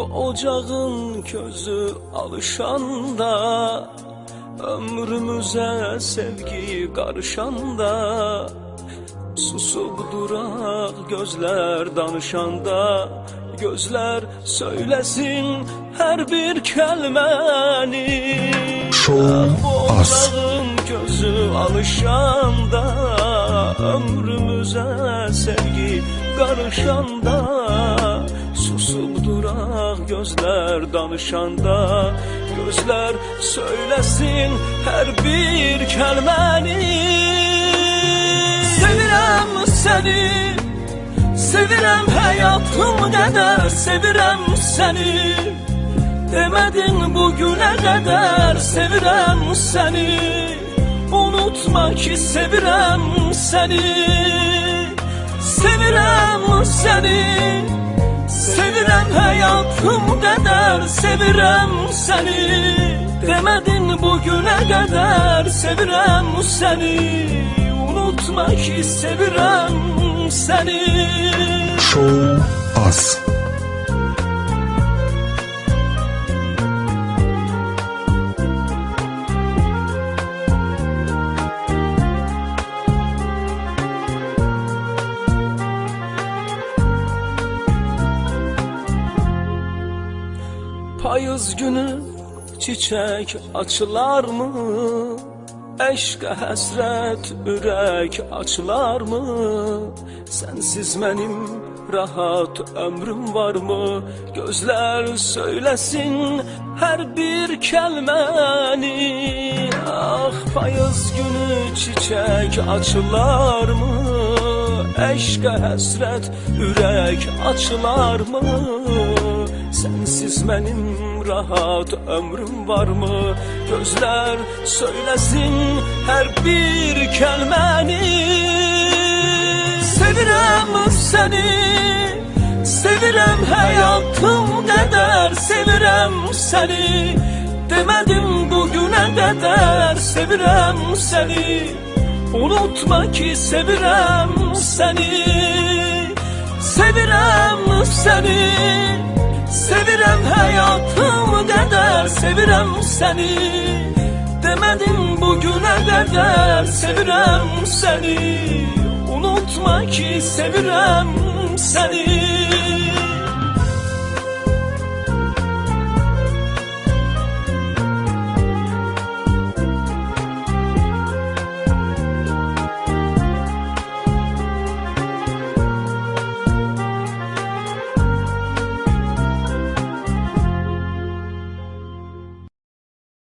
ocağın közü alışanda Ömrümüze sevgi karışanda Susup durak gözler danışanda Gözler söylesin her bir kelmeni az. Ocağın gözü alışanda Ömrümüze sevgi karışanda Susub duraq gözlər danışanda Gözlər söyləsin hər bir kəlməni. Sevirəm səni Sevirəm həyatım qədər Sevirəm səni. Demədin bugünə qədər Sevirəm səni. Unutma ki sevirəm səni. Sevirəm səni. Seni Sevirem hayatım kadar Sevirem seni. Demedin bugüne kadar Sevirem seni. Unutma ki sevirem seni. Şov az. Payız günü çiçək açılarmı? Eşqə həsrət ürək açılarmı? Sənsiz mənim rahat ömrüm varmı? Gözlər söyləsin hər bir kəlməni Ah payız günü çiçək açılarmı? Eşqə həsrət ürək açılarmı? Sən Sensiz benim rahat ömrüm var mı? Gözler söylesin her bir kelmeni. Sevirem seni Sevirem hayatım kadar Sevirem seni Demedim bugüne kadar Sevirem seni Unutma ki sevirem seni. Sevirem seni Sevirem hayatım kadar Sevirem seni. Demedim bugüne kadar Sevirem seni. Unutma ki sevirem seni